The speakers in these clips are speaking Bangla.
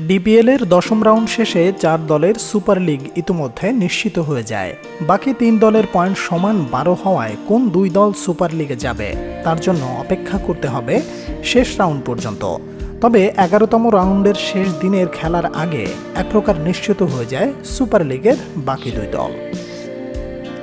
ডিপিএল এর দশম রাউন্ড শেষে চার দলের সুপার লিগ ইতিমধ্যে নিশ্চিত হয়ে যায়। বাকি তিন দলের পয়েন্ট সমান বারো হওয়ায় কোন দুই দল সুপার লিগে যাবে, তার জন্য অপেক্ষা করতে হবে শেষ রাউন্ড পর্যন্ত। তবে এগারোতম রাউন্ডের শেষ দিনের খেলার আগে এক প্রকার নিশ্চিত হয়ে যায় সুপার লিগের বাকি দুই দল।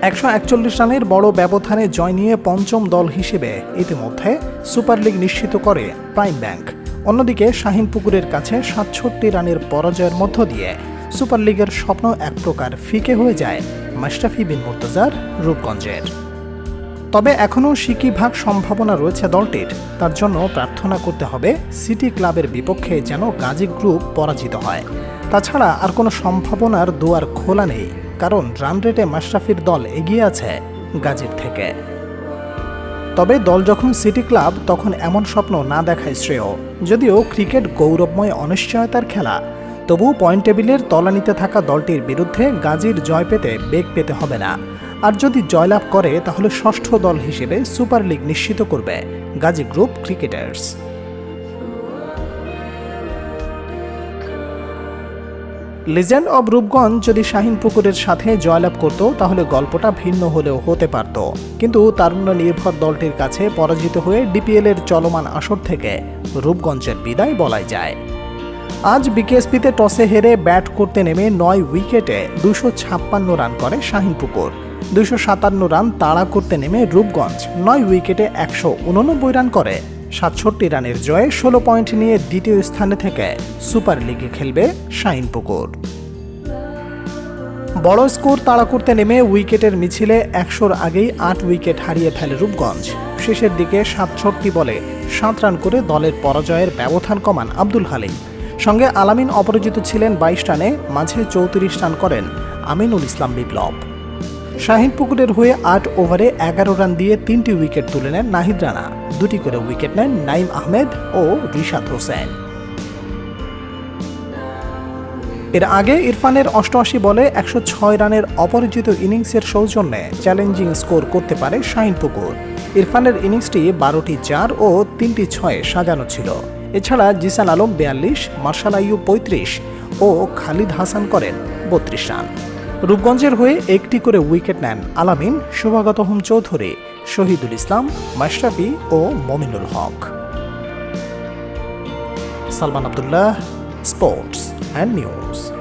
একশো একচল্লিশ রানের বড় ব্যবধানে জয় নিয়ে পঞ্চম দল হিসেবে ইতিমধ্যে সুপার লিগ নিশ্চিত করে প্রাইম ব্যাংক। অন্যদিকে শাহিনপুকুরের কাছে সাতষট্টি রানের পরাজয়ের মধ্য দিয়ে সুপার লিগের স্বপ্ন এক প্রকার ফিকে হয়ে যায় মাস্টাফি বিন মুর্তজার রূপগঞ্জের। তবে এখনও সিকি ভাগ সম্ভাবনা রয়েছে দলটির, তার জন্য প্রার্থনা করতে হবে সিটি ক্লাবের বিপক্ষে যেন গাজী গ্রুপ পরাজিত হয়। তাছাড়া আর কোনো সম্ভাবনার দুয়ার খোলা নেই, কারণ রান রেটে মাশরাফির দল এগিয়ে আছে গাজীর থেকে। তবে দল যখন সিটি ক্লাব, তখন এমন স্বপ্ন না দেখায় শ্রেয়। যদিও ক্রিকেট গৌরবময় অনিশ্চয়তার খেলা তবু পয়েন্ট টেবিলের তলানিতে থাকা দলটির বিরুদ্ধে গাজীর জয় পেতে বেগ পেতে হবে না। আর যদি জয়লাভ করে, তাহলে ষষ্ঠ দল হিসেবে সুপার লিগ নিশ্চিত করবে Gazi group cricketers. Legend of Rupganj যদি শাহিন পুকুরের সাথে জয়লাভ করত, তাহলে গল্পটা ভিন্ন হলেও হতে পারত। কিন্তু তারুণ্য নির্ভর দলটির কাছে পরাজিত হয়ে ডিপিএল এর চলমান আসর থেকে রূপগঞ্জের বিদায় বলাই যায়। আজ বিকেএসপিতে টসে হেরে ব্যাট করতে নেমে নয় উইকেটে দুশো ছাপ্পান্ন রান করে শাহিন পুকুর। দুশো সাতান্ন রান তাড়া করতে নেমে রূপগঞ্জ। নয় উইকেটে একশো উননব্বই রান করে সাতষট্টি রানের জয়ে ষোলো পয়েন্ট নিয়ে দ্বিতীয় স্থানে থেকে সুপার লিগে খেলবে শাহিন পুকুর। বড় স্কোর তাড়া করতে নেমে উইকেটের মিছিলে একশোর আগেই আট উইকেট হারিয়ে ফেলে রূপগঞ্জ। শেষের দিকে সাতষট্টি বলে সাত রান করে দলের পরাজয়ের ব্যবধান কমান আব্দুল হালিম। সঙ্গে আলামিন অপরাজিত ছিলেন বাইশ রানে, মাঝে চৌত্রিশ রান করেন আমিনুল ইসলাম বিপ্লব। শাহিন পুকুরের হয়ে আট ওভারে এগারো রান দিয়ে তিনটি উইকেট তুলে নেন নাহিদ রানা। দুটি করে উইকেট নেন নাইম আহমেদ ও রিশাদ হোসেন। এর আগে ইরফানের অষ্টআশি বলে একশো ছয় রানের অপরাজিত ইনিংসের সৌজন্যে চ্যালেঞ্জিং স্কোর করতে পারে শাহিন পুকুর। ইরফানের ইনিংসটি বারোটি চার ও তিনটি ছয়ে সাজানো ছিল। এছাড়া জিসান আলম বিয়াল্লিশ, মার্শাল আইয়ু পঁয়ত্রিশ ও খালিদ হাসান করেন বত্রিশ রান। রূপগঞ্জের হয়ে একটি করে উইকেট নেন আলামিন শোভাগত হোম চৌধুরী, শহীদুল ইসলাম, মাশরাফি ও Mominul Haque. Salman Abdullah, sports and news.